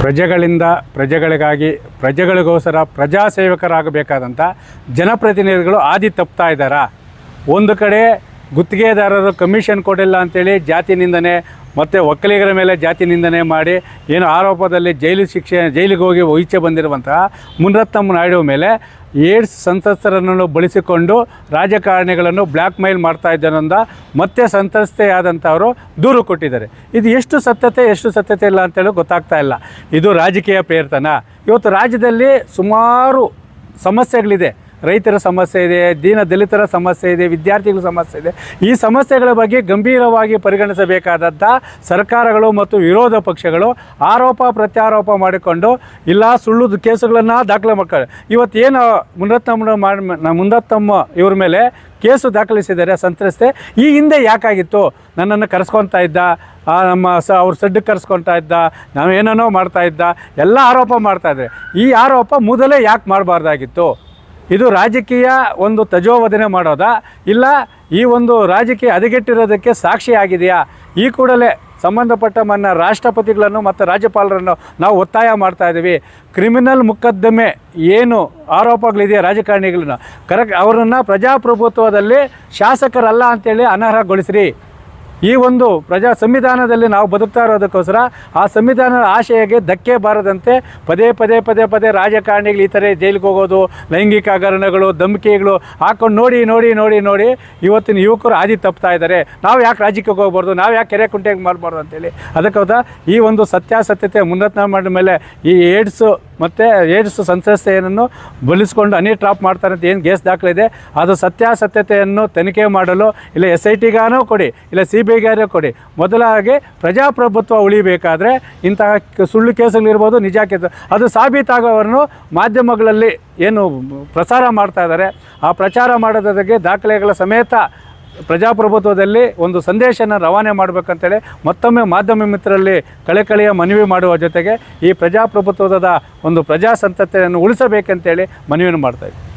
ಪ್ರಜೆಗಳಿಂದ ಪ್ರಜೆಗಳಿಗಾಗಿ ಪ್ರಜೆಗಳಿಗೋಸ್ಕರ ಪ್ರಜಾಸೇವಕರಾಗಬೇಕಾದಂಥ ಜನಪ್ರತಿನಿಧಿಗಳು ಆದಿ ತಪ್ತಾ ಇದ್ದಾರಾ? ಒಂದು ಕಡೆ ಗುತ್ತಿಗೆದಾರರು ಕಮಿಷನ್ ಕೊಡಿಲ್ಲ ಅಂತೇಳಿ ಜಾತಿ ನಿಂದನೆ ಮತ್ತು ಒಕ್ಕಲಿಗರ ಮೇಲೆ ಜಾತಿ ನಿಂದನೆ ಮಾಡಿ ಏನು ಆರೋಪದಲ್ಲಿ ಜೈಲು ಶಿಕ್ಷೆ, ಜೈಲಿಗೆ ಹೋಗಿ ಈಚೆ ಬಂದಿರುವಂತಹ ಮುನರತ್ನಮ್ಮ ನಾಯ್ಡು ಮೇಲೆ ಏಡ್ಸ್ ಸಂತ್ರಸ್ತರನ್ನು ಬಳಸಿಕೊಂಡು ರಾಜಕಾರಣಿಗಳನ್ನು ಬ್ಲ್ಯಾಕ್ ಮೇಲ್ ಮಾಡ್ತಾ ಇದ್ದಾನಂದ ಮತ್ತೆ ಸಂತ್ರಸ್ತೆಯಾದಂಥವರು ದೂರು ಕೊಟ್ಟಿದ್ದಾರೆ. ಇದು ಎಷ್ಟು ಸತ್ಯತೆ ಎಷ್ಟು ಸತ್ಯತೆ ಇಲ್ಲ ಅಂತೇಳಿ ಗೊತ್ತಾಗ್ತಾ ಇಲ್ಲ. ಇದು ರಾಜಕೀಯ ಪ್ರೇರ್ತನ? ಇವತ್ತು ರಾಜ್ಯದಲ್ಲಿ ಸುಮಾರು ಸಮಸ್ಯೆಗಳಿದೆ. ರೈತರ ಸಮಸ್ಯೆ ಇದೆ, ದೀನ ದಲಿತರ ಸಮಸ್ಯೆ ಇದೆ, ವಿದ್ಯಾರ್ಥಿಗಳ ಸಮಸ್ಯೆ ಇದೆ. ಈ ಸಮಸ್ಯೆಗಳ ಬಗ್ಗೆ ಗಂಭೀರವಾಗಿ ಪರಿಗಣಿಸಬೇಕಾದಂಥ ಸರ್ಕಾರಗಳು ಮತ್ತು ವಿರೋಧ ಪಕ್ಷಗಳು ಆರೋಪ ಪ್ರತ್ಯಾರೋಪ ಮಾಡಿಕೊಂಡು, ಇಲ್ಲ, ಸುಳ್ಳು ಕೇಸುಗಳನ್ನು ದಾಖಲೆ ಮಾಡ್ತಾರೆ ಇವತ್ತೇನು ಮುನ್ನತ್ತಮ್ಮ ಮಾಡಿ ಮುಂದತ್ತಮ್ಮ ಇವ್ರ ಮೇಲೆ ಕೇಸು ದಾಖಲಿಸಿದ್ದಾರೆ ಸಂತ್ರಸ್ತೆ, ಈ ಹಿಂದೆ ಯಾಕಾಗಿತ್ತು? ನನ್ನನ್ನು ಕರೆಸ್ಕೊತಾ ಇದ್ದ ನಮ್ಮ ಸ, ಅವ್ರ ಸಡ್ಡು ಕರೆಸ್ಕೊತಾ ಇದ್ದ ನಾವು ಏನೇನೋ ಮಾಡ್ತಾ ಇದ್ದ, ಎಲ್ಲ ಆರೋಪ ಮಾಡ್ತಾ ಇದ್ದಾರೆ ಈ ಆರೋಪ ಮೊದಲೇ ಯಾಕೆ ಮಾಡಬಾರ್ದಾಗಿತ್ತು? ಇದು ರಾಜಕೀಯ ಒಂದು ತಜೋವಧನೆ ಮಾಡೋದಾ? ಇಲ್ಲ, ಈ ಒಂದು ರಾಜಕೀಯ ಹದಗೆಟ್ಟಿರೋದಕ್ಕೆ ಸಾಕ್ಷಿಯಾಗಿದೆಯಾ ಈ ಕೂಡಲೇ ಸಂಬಂಧಪಟ್ಟ ಮನ್ನ ರಾಷ್ಟ್ರಪತಿಗಳನ್ನು ಮತ್ತು ರಾಜ್ಯಪಾಲರನ್ನು ನಾವು ಒತ್ತಾಯ ಮಾಡ್ತಾ ಇದ್ದೀವಿ. ಕ್ರಿಮಿನಲ್ ಮೊಕದ್ದಮೆ ಏನು ಆರೋಪಗಳಿದೆಯಾ ರಾಜಕಾರಣಿಗಳನ್ನ? ಕರೆಕ್ಟ್, ಅವರನ್ನು ಪ್ರಜಾಪ್ರಭುತ್ವದಲ್ಲಿ ಶಾಸಕರಲ್ಲ ಅಂತೇಳಿ ಅನರ್ಹಗೊಳಿಸ್ರಿ. ಈ ಒಂದು ಪ್ರಜಾ ಸಂವಿಧಾನದಲ್ಲಿ ನಾವು ಬದುಕ್ತಾ ಇರೋದಕ್ಕೋಸ್ಕರ ಆ ಸಂವಿಧಾನದ ಆಶಯಕ್ಕೆ ಧಕ್ಕೆ ಬಾರದಂತೆ ಪದೇ ಪದೇ ಪದೇ ಪದೇ ರಾಜಕಾರಣಿಗಳು ಈ ಥರ ಜೈಲಿಗೆ ಹೋಗೋದು, ಲೈಂಗಿಕ ಹಗರಣಗಳು, ಧಮಕಿಗಳು ಹಾಕೊಂಡು ನೋಡಿ ನೋಡಿ ನೋಡಿ ನೋಡಿ ಇವತ್ತಿನ ಯುವಕರು ಹಾದಿ ತಪ್ತಾ ಇದ್ದಾರೆ. ನಾವು ಯಾಕೆ ರಾಜ್ಯಕ್ಕೆ ಹೋಗ್ಬಾರ್ದು? ನಾವು ಯಾಕೆ ಕೆರೆ ಕುಂಟೆಗೆ ಮಾಡಬಾರ್ದು ಅಂತೇಳಿ. ಅದಕ್ಕೆ ಹೌದಾ? ಈ ಒಂದು ಸತ್ಯಾಸತ್ಯತೆ ಮುನ್ನತ್ನ ಮಾಡಿದ ಮೇಲೆ ಈ ಏಡ್ಸು ಮತ್ತು ಏಡ್ಸ್ ಸಂತ್ರಸ್ತೆಯನ್ನು ಬಲಿಸ್ಕೊಂಡು ಅನಿ ಟ್ರಾಪ್ ಮಾಡ್ತಾರೆ ಅಂತ ಏನು ಗೇಸ್ ದಾಖಲೆ ಇದೆ ಅದು ಸತ್ಯಾಸತ್ಯತೆಯನ್ನು ತನಿಖೆ ಮಾಡಲು ಇಲ್ಲ ಎಸ್ ಐ ಟಿಗಾನೋ ಕೊಡಿ, ಇಲ್ಲ ಸಿ ಬಿ ಐಗಾನೋ ಕೊಡಿ. ಮೊದಲಾಗಿ ಪ್ರಜಾಪ್ರಭುತ್ವ ಉಳಿಬೇಕಾದ್ರೆ ಇಂತಹ ಸುಳ್ಳು ಕೇಸುಗಳಿರ್ಬೋದು ನಿಜ ಕೇಸು. ಅದು ಸಾಬೀತಾಗೋವರನ್ನು ಮಾಧ್ಯಮಗಳಲ್ಲಿ ಏನು ಪ್ರಸಾರ ಮಾಡ್ತಾ ಇದ್ದಾರೆ, ಆ ಪ್ರಚಾರ ಮಾಡೋದಕ್ಕೆ ದಾಖಲೆಗಳ ಸಮೇತ ಪ್ರಜಾಪ್ರಭುತ್ವದಲ್ಲಿ ಒಂದು ಸಂದೇಶನ ರವಾನೆ ಮಾಡಬೇಕಂತೇಳಿ ಮತ್ತೊಮ್ಮೆ ಮಾಧ್ಯಮ ಮಿತ್ರರಲ್ಲಿ ಕಳೆಕಳೆಯ ಮನವಿ ಮಾಡುವ ಜೊತೆಗೆ ಈ ಪ್ರಜಾಪ್ರಭುತ್ವದ ಒಂದು ಪ್ರಜಾಸಂತತೆಯನ್ನು ಉಳಿಸಬೇಕಂತೇಳಿ ಮನವಿಯನ್ನು ಮಾಡ್ತಾ ಇದ್ದೀವಿ